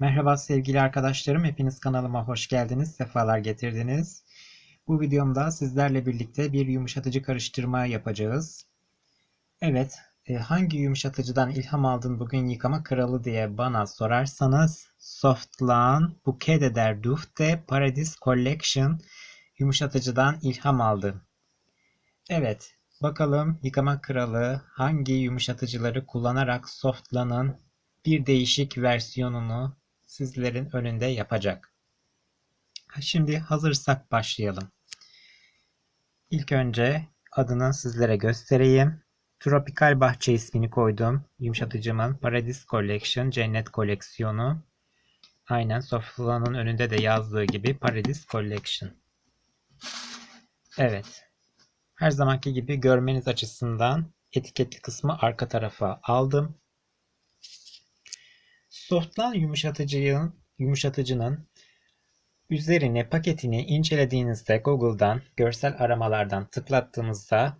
Merhaba sevgili arkadaşlarım, hepiniz kanalıma hoş geldiniz, sefalar getirdiniz. Bu videomda sizlerle birlikte bir yumuşatıcı karıştırma yapacağız. Evet, e, hangi yumuşatıcıdan ilham aldın bugün yıkama kralı diye bana sorarsanız Softlan Bouquet de der Dufte Paradis Collection yumuşatıcıdan ilham aldım. Evet, bakalım yıkama kralı hangi yumuşatıcıları kullanarak Softlan'ın bir değişik versiyonunu sizlerin önünde yapacak. Şimdi hazırsak başlayalım. İlk önce adını sizlere göstereyim. Tropikal Bahçe ismini koydum. Yumuşatıcımın Paradis Collection Cennet koleksiyonu. Aynen Soflan'ın önünde de yazdığı gibi Paradis Collection. Evet. Her zamanki gibi görmeniz açısından etiketli kısmı arka tarafa aldım. Softlan yumuşatıcının, yumuşatıcının üzerine paketini incelediğinizde Google'dan görsel aramalardan tıklattığınızda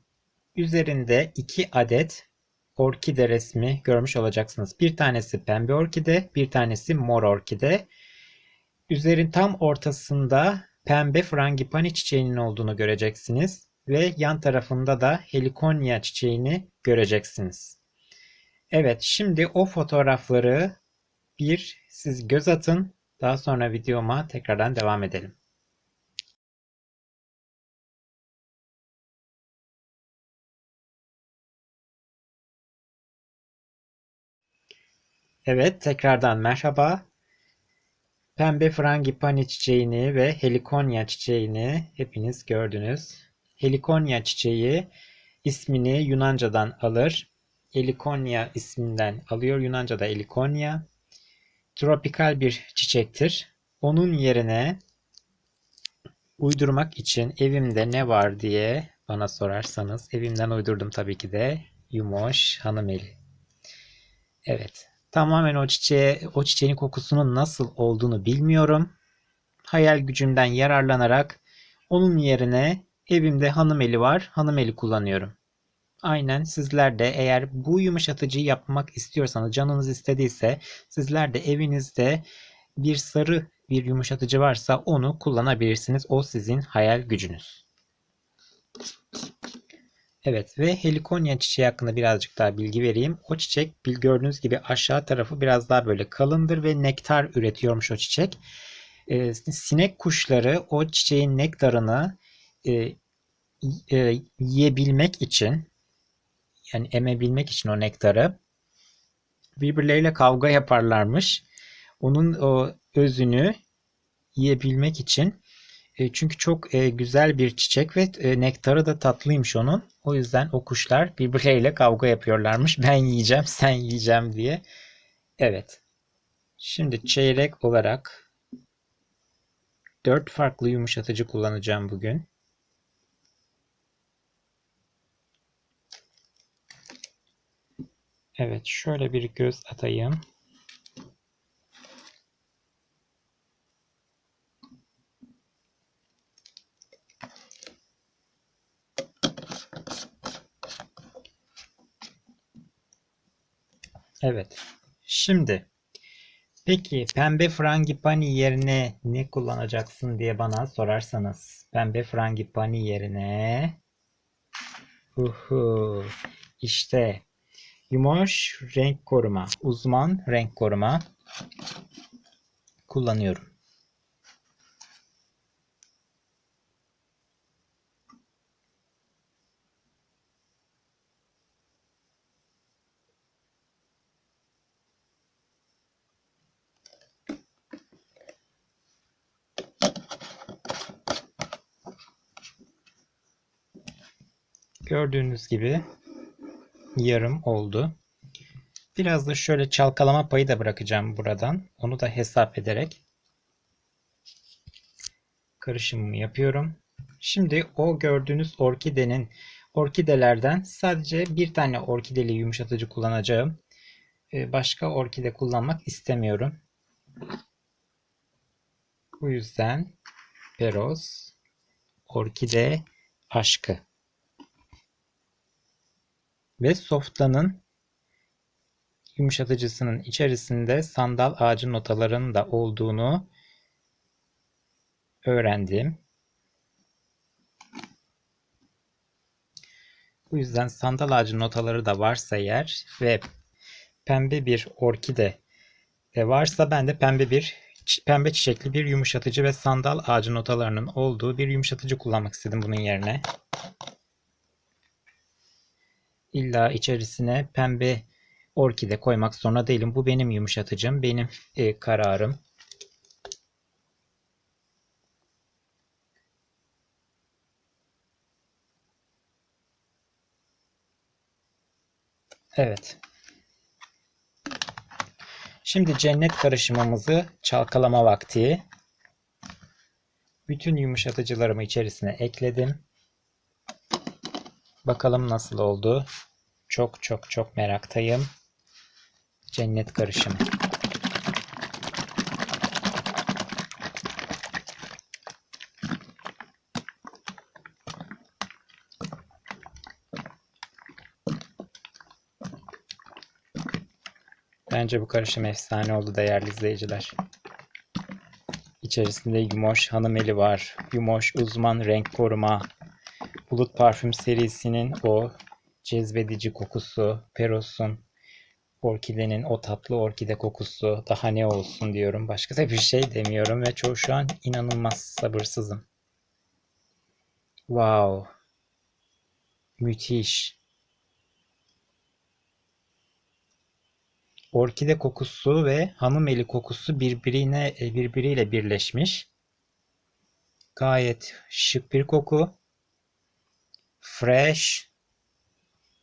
üzerinde iki adet orkide resmi görmüş olacaksınız. Bir tanesi pembe orkide, bir tanesi mor orkide. Üzerin tam ortasında pembe frangipani çiçeğinin olduğunu göreceksiniz ve yan tarafında da helikonia çiçeğini göreceksiniz. Evet, şimdi o fotoğrafları bir siz göz atın. Daha sonra videoma tekrardan devam edelim. Evet, tekrardan merhaba. Pembe frangipani çiçeğini ve helikonia çiçeğini hepiniz gördünüz. Helikonia çiçeği ismini Yunanca'dan alır. Helikonia isminden alıyor. Yunanca'da Helikonia tropikal bir çiçektir. Onun yerine uydurmak için evimde ne var diye bana sorarsanız evimden uydurdum tabii ki de Yumoş Hanımeli. Evet. Tamamen o çiçeğe, o çiçeğin kokusunun nasıl olduğunu bilmiyorum. Hayal gücümden yararlanarak onun yerine evimde hanımeli var. Hanımeli kullanıyorum. Aynen sizler de eğer bu yumuşatıcıyı yapmak istiyorsanız canınız istediyse sizler de evinizde bir sarı bir yumuşatıcı varsa onu kullanabilirsiniz. O sizin hayal gücünüz. Evet ve helikonia çiçeği hakkında birazcık daha bilgi vereyim. O çiçek gördüğünüz gibi aşağı tarafı biraz daha böyle kalındır ve nektar üretiyormuş o çiçek. Ee, sinek kuşları o çiçeğin nektarını e, e, yiyebilmek için yani emebilmek için o nektarı birbirleriyle kavga yaparlarmış. Onun o özünü yiyebilmek için e, çünkü çok e, güzel bir çiçek ve e, nektarı da tatlıymış onun. O yüzden o kuşlar birbirleriyle kavga yapıyorlarmış. Ben yiyeceğim, sen yiyeceğim diye. Evet. Şimdi çeyrek olarak dört farklı yumuşatıcı kullanacağım bugün. Evet, şöyle bir göz atayım. Evet. Şimdi peki pembe frangipani yerine ne kullanacaksın diye bana sorarsanız pembe frangipani yerine uhu işte Yumoş renk koruma, uzman renk koruma kullanıyorum. Gördüğünüz gibi yarım oldu. Biraz da şöyle çalkalama payı da bırakacağım buradan. Onu da hesap ederek karışımımı yapıyorum. Şimdi o gördüğünüz orkidenin orkidelerden sadece bir tane orkideli yumuşatıcı kullanacağım. Ee, başka orkide kullanmak istemiyorum. Bu yüzden Peros Orkide Aşkı ve Softa'nın yumuşatıcısının içerisinde sandal ağacı notalarının da olduğunu öğrendim. Bu yüzden sandal ağacı notaları da varsa eğer ve pembe bir orkide de varsa ben de pembe bir pembe çiçekli bir yumuşatıcı ve sandal ağacı notalarının olduğu bir yumuşatıcı kullanmak istedim bunun yerine. İlla içerisine pembe orkide koymak zorunda değilim. Bu benim yumuşatıcım, benim e, kararım. Evet. Şimdi cennet karışımımızı çalkalama vakti. Bütün yumuşatıcılarımı içerisine ekledim. Bakalım nasıl oldu. Çok çok çok meraktayım. Cennet karışımı. Bence bu karışım efsane oldu değerli izleyiciler. İçerisinde Yumoş Hanımeli var. Yumoş Uzman Renk Koruma. Bulut Parfüm serisinin o cezbedici kokusu. Peros'un orkidenin o tatlı orkide kokusu. Daha ne olsun diyorum. Başka da bir şey demiyorum ve çoğu şu an inanılmaz sabırsızım. Wow. Müthiş. orkide kokusu ve hanım eli kokusu birbirine birbiriyle birleşmiş. Gayet şık bir koku. Fresh.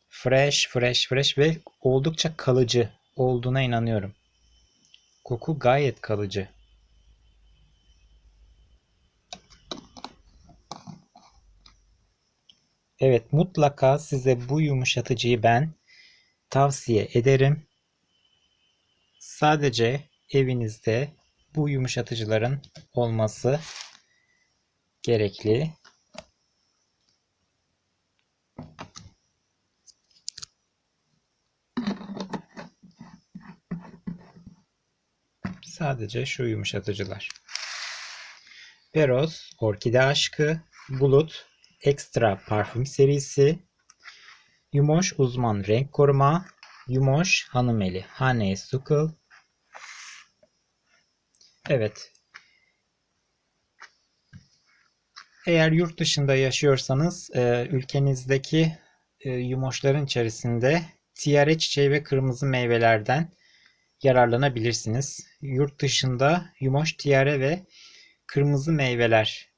Fresh, fresh, fresh ve oldukça kalıcı olduğuna inanıyorum. Koku gayet kalıcı. Evet, mutlaka size bu yumuşatıcıyı ben tavsiye ederim. Sadece evinizde bu yumuşatıcıların olması gerekli. Sadece şu yumuşatıcılar. Peros, Orkide Aşkı, Bulut, Extra Parfüm serisi, Yumoş Uzman Renk Koruma, Yumoş Hanımeli Honeysuckle, Evet. Eğer yurt dışında yaşıyorsanız e, ülkenizdeki e, yumoşların içerisinde tiare çiçeği ve kırmızı meyvelerden yararlanabilirsiniz. Yurt dışında yumoş tiare ve kırmızı meyveler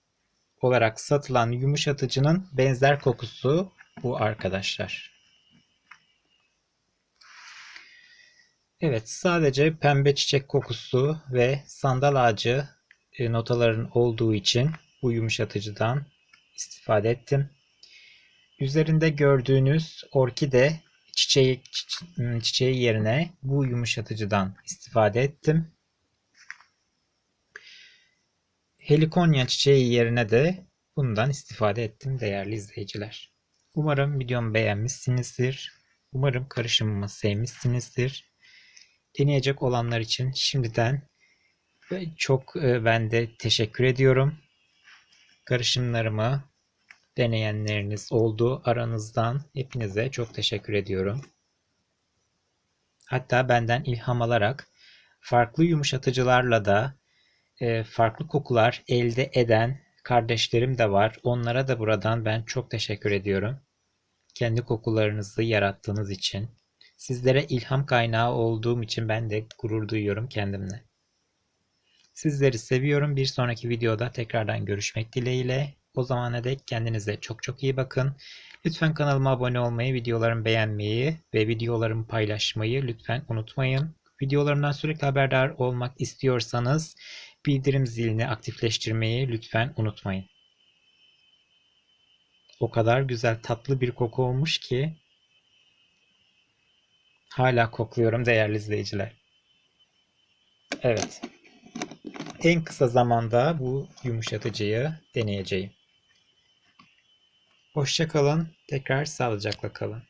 olarak satılan yumuşatıcının benzer kokusu bu arkadaşlar. Evet, sadece pembe çiçek kokusu ve sandal ağacı e, notaların olduğu için bu yumuşatıcıdan istifade ettim. Üzerinde gördüğünüz orkide çiçeği, çiçeği yerine bu yumuşatıcıdan istifade ettim. Helikonya çiçeği yerine de bundan istifade ettim değerli izleyiciler. Umarım videomu beğenmişsinizdir. Umarım karışımımı sevmişsinizdir deneyecek olanlar için şimdiden çok e, ben de teşekkür ediyorum. Karışımlarımı deneyenleriniz oldu aranızdan. Hepinize çok teşekkür ediyorum. Hatta benden ilham alarak farklı yumuşatıcılarla da e, farklı kokular elde eden kardeşlerim de var. Onlara da buradan ben çok teşekkür ediyorum. Kendi kokularınızı yarattığınız için. Sizlere ilham kaynağı olduğum için ben de gurur duyuyorum kendimle. Sizleri seviyorum. Bir sonraki videoda tekrardan görüşmek dileğiyle. O zamana dek kendinize çok çok iyi bakın. Lütfen kanalıma abone olmayı, videolarımı beğenmeyi ve videolarımı paylaşmayı lütfen unutmayın. Videolarımdan sürekli haberdar olmak istiyorsanız bildirim zilini aktifleştirmeyi lütfen unutmayın. O kadar güzel tatlı bir koku olmuş ki Hala kokluyorum değerli izleyiciler. Evet. En kısa zamanda bu yumuşatıcıyı deneyeceğim. Hoşçakalın. Tekrar sağlıcakla kalın.